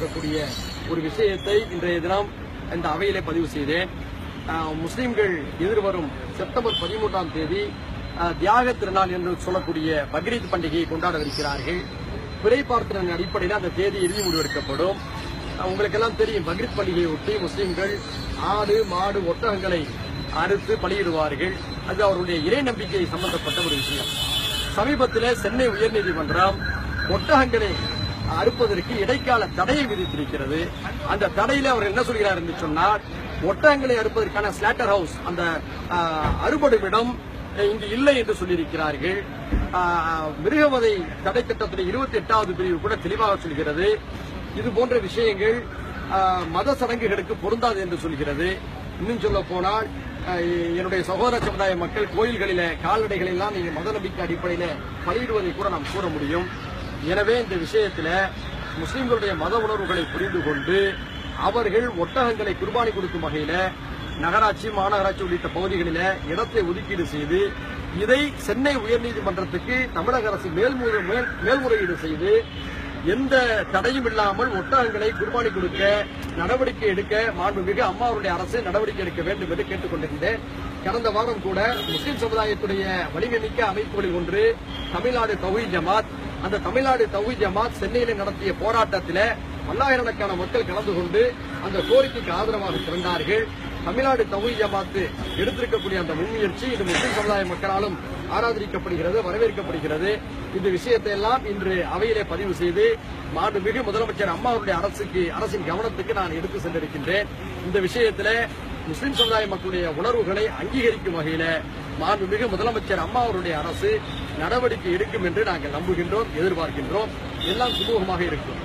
இருக்கக்கூடிய ஒரு விஷயத்தை இன்றைய தினம் இந்த அவையிலே பதிவு செய்தேன். முஸ்லிம்கள் எதிர்வரும் செப்டம்பர் பதிமூன்றாம் தேதி தியாக திருநாள் என்று சொல்லக்கூடிய பக்ரீத் பண்டிகையை கொண்டாடவிருக்கிறார்கள். பிறை பார்த்ததன் அடிப்படையில் அந்த தேதி இறுதி முடிவெடுக்கப்படும் உங்களுக்கெல்லாம் தெரியும் பக்ரீத் பண்டிகையை ஒட்டி முஸ்லீம்கள் ஆடு மாடு ஒட்டகங்களை அறுத்து பலியிடுவார்கள். அது அவருடைய இறை நம்பிக்கை சம்பந்தப்பட்ட ஒரு விஷயம். சமீபத்தில் சென்னை உயர்நீதிமன்றம் ஒட்டகங்களை அறுப்பதற்கு இடைக்கால தடையை விதித்திருக்கிறது. அந்த தடையில அவர் என்ன சொல்கிறார் என்று சொன்னால் ஒட்டகங்களை அறுப்பதற்கான ஸ்லாட்டர் ஹவுஸ் அந்த அறுபடும் இடம் இங்கு இல்லை என்று சொல்லியிருக்கிறார்கள். மிருகவதை தடை சட்டத்துடைய இருபத்தி எட்டாவது பிரிவு கூட தெளிவாக சொல்கிறது. இது போன்ற விஷயங்கள் மத சடங்குகளுக்கு பொருந்தாது என்று சொல்கிறது. இன்னும் சொல்ல போனால் என்னுடைய சகோதர சமுதாய மக்கள் கோயில்களில கால்நடைகளெல்லாம் நீங்க மத நம்பிக்கை அடிப்படையில பலியிடுவதை கூட நாம் கூற முடியும். எனவே இந்த விஷயத்துல முஸ்லிம்களுடைய மத உணர்வுகளை புரிந்து கொண்டு அவர்கள் ஒட்டகங்களை குர்பானி கொடுக்கும் வகையில நகராட்சி மாநகராட்சி உள்ளிட்ட பகுதிகளில இடத்தை ஒதுக்கீடு செய்து இதை சென்னை உயர்நீதிமன்றத்துக்கு தமிழக அரசு மேல்முறை மேல்- மேல்முறையீடு செய்து எந்த தடையும் இல்லாமல் ஒட்டகங்களை குர்பானி கொடுக்க நடவடிக்கை எடுக்க மாண்புமிகு அம்மாவுடைய அரசு நடவடிக்கை எடுக்க வேண்டும் என்று கேட்டுக்கொண்டிருந்தேன். கடந்த வாரம் கூட முஸ்லிம் சமுதாயத்துடைய வலிமை மிக்க அமைப்புகளில் ஒன்று தமிழ்நாடு தௌஹி ஜமாத். அந்த தமிழ்நாடு தவி ஜமாத் சென்னையில் நடத்திய போராட்டத்தில் பல்லாயிரக்கணக்கான மக்கள் கலந்து கொண்டு அந்த கோரிக்கைக்கு ஆதரவாக திரண்டார்கள் தமிழ்நாடு தவி ஜமாத்து எடுத்திருக்கக்கூடிய அந்த முன்முயற்சி இது முஸ்லிம் சமுதாய மக்களாலும் ஆராதரிக்கப்படுகிறது வரவேற்கப்படுகிறது. இந்த விஷயத்தை எல்லாம் இன்று அவையிலே பதிவு செய்து மாண்புமிகு முதலமைச்சர் அம்மா அவருடைய அரசுக்கு அரசின் கவனத்துக்கு நான் எடுத்து சென்றிருக்கின்றேன். இந்த விஷயத்தில் முஸ்லிம் சமுதாய மக்களுடைய உணர்வுகளை அங்கீகரிக்கும் வகையில மாண்புமிகு முதலமைச்சர் அம்மா அவருடைய அரசு நடவடிக்கை எடுக்கும் என்று நாங்கள் நம்புகின்றோம் எதிர்பார்க்கின்றோம். எல்லாம் சுமூகமாக இருக்கும்.